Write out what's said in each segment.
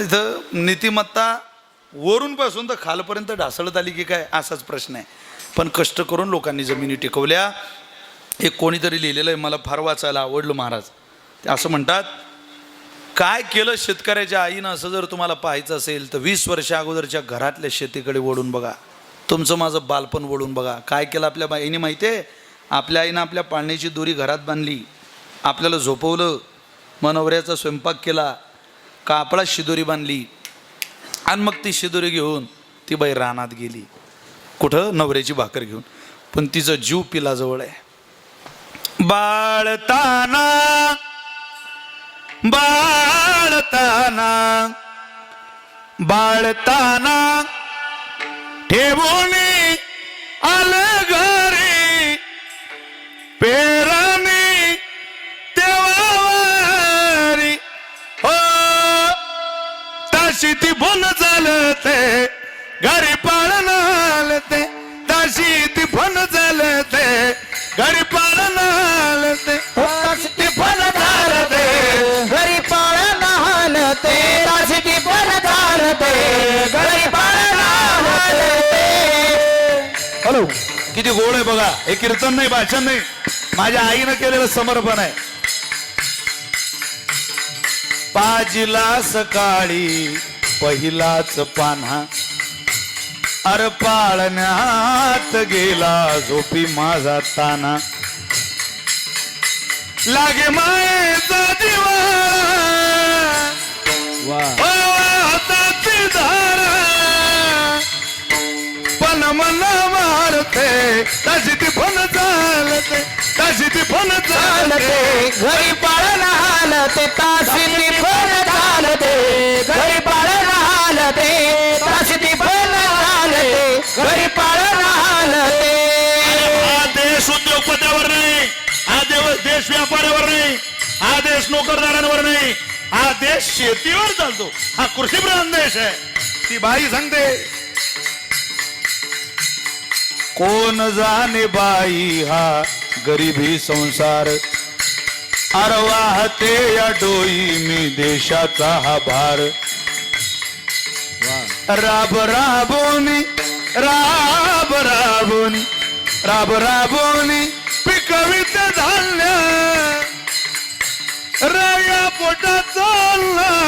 इथं नीतिमत्ता वरूनपासून तर खालपर्यंत ढासळत आली की काय असाच प्रश्न आहे. पण कष्ट करून लोकांनी जमिनी टिकवल्या. एक कोणीतरी लिहिलेलं आहे मला फार वाचायला आवडलं महाराज. ते असं म्हणतात काय केलं शेतकऱ्याच्या आईनं? असं जर तुम्हाला पाहायचं असेल तर वीस वर्षा अगोदरच्या घरातल्या शेतीकडे वळून बघा. तुमचं माझं बालपण वळून बघा. काय केलं आपल्या आईने माहिती आहे? आपल्या आईनं आपल्या पाळण्याची दोरी घरात बांधली. आपल्याला झोपवलं. मनोवऱ्याचा स्वयंपाक केला. कापळात शिदोरी बांधली आणि मग ती शिदोरी घेऊन ती बाई रानात गेली. कुठं? नवऱ्याची भाकर घेऊन. पण तिचा जीव पिलाजवळ आहे. बाळताना बाळताना बाळताना ठेवून तशी ती फन झालं ते. घरी पाळण आलं ते. तशी ती फन झालं ते. घरी पाळण आलं ते. ती फल ते. घरी पाळ लहान ते. राशी फल ते. घरी ते. हॅलो. किती गोड आहे बघा. हे कीर्तन नाही भाषण नाही. माझ्या आईनं केलेलं समर्पण आहे. पाजिला सकाळी पहिलाच पान्हा. अर पाळण्यात गेला झोपी माझा ताना. लागे मायेचा दिवा. वा. हाताची धारा. पण मन मारते तशी ती पण चालते. तशी पण चालते. घरी पाळ लहान ते ताशी फल चालते. घरी पाळ लहान ते ताशी फल चालते. घरी पाळ लहान ते. हा देश उद्योगपत्यावर नाही. हा देव देश व्यापाऱ्यावर नाही. हा देश नोकरदारांवर नाही. हा देश शेतीवर चालतो. हा कृषीप्रधान देश आहे. ती बाई सांगते कोण जाणे बाई हा गरिबी संसार? अरवाहते या डोई मी देशाचा हा भार. राब राबोनी राब राबोनी राब राबोनी पिकवित धान्य. राया पोटा चालला.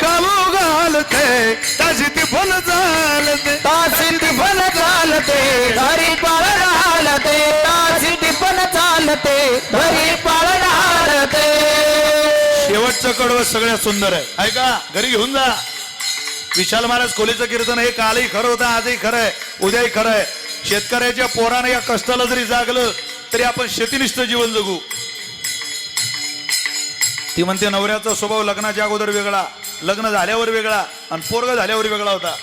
खाऊ घालते. ताशी ती फल चालते. तासिल पण चालते. घरी तासिल पण चालते. घरी शेवटचं कडवं सगळ्यात सुंदर आहे. ऐका घरी घेऊन जा. विशाल महाराज खोलीचं कीर्तन हे कालही खरं होतं आजही खरं आहे. उद्याही खरं आहे. शेतकऱ्याच्या पोराने या कष्टाला जरी जागलं तरी आपण शेतीनिष्ठ जीवन जगू. ती म्हणते नवऱ्याचा स्वभाव लग्नाच्या अगोदर वेगळा. लग्न झाल्यावर वेगळा आणि पोरग झाल्यावर वेगळा होता.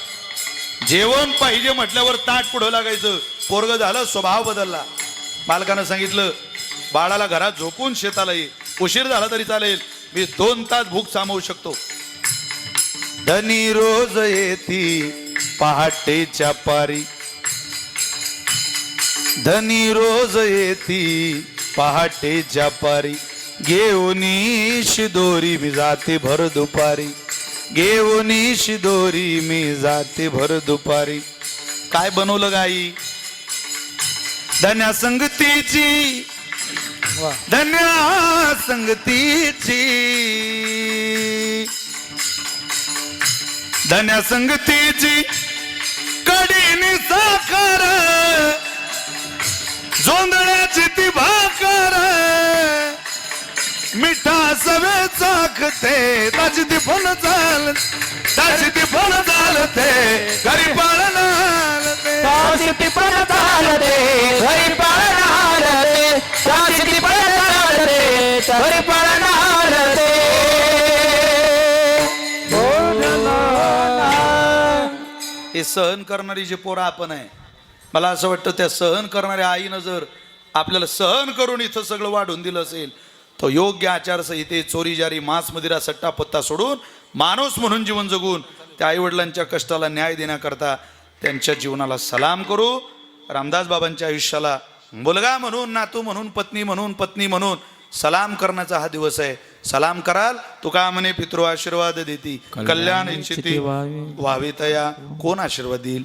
जेवण पाहिजे म्हटल्यावर ताट पुढं लागायचं. पोरग झालं स्वभाव बदलला. मालकानं सांगितलं बाळाला घरात झोपून शेताला ये. उशीर झाला तरी चालेल. मी दोन तास भूक सामावू शकतो. धनी रोज येती पहाटेच्या पारी. धनी रोज येती पहाटेच्या पारी. घेऊन शिदोरी मी जाते भर दुपारी. घेऊनी शिदोरी मी जाते भर दुपारी. काय बनवलं गाई? धन्या संगतीची. धन्या संगतीची. धन्या संगतीची. कडीनी साखर सवे चाकते ताची ती पण चाल ताची ती पण चालते घरी पाळण आलते. तासिल पण चालते घरी तासिल पण चालते घरी हे सहन करणारी जे पोरं आपण आहे मला असं वाटतं त्या सहन करणाऱ्या आईनं जर आपल्याला सहन करून इथं सगळं वाढून दिलं असेल तो योग्य आचारसंहिते चोरी जारी मांस मदिरा सट्टा पत्ता सोडून माणूस म्हणून जीवन जगून त्या आईवडिलांच्या कष्टाला न्याय देण्याकरता त्यांच्या जीवनाला सलाम करू. रामदास बाबांच्या आयुष्याला मुलगा म्हणून नातू म्हणून पत्नी म्हणून पत्नी म्हणून सलाम करण्याचा हा दिवस आहे. सलाम कराल तुका म्हणे पितृ आशीर्वाद देती. कल्याण इच्छिती व्हावे तया कोण आशीर्वाद देईल?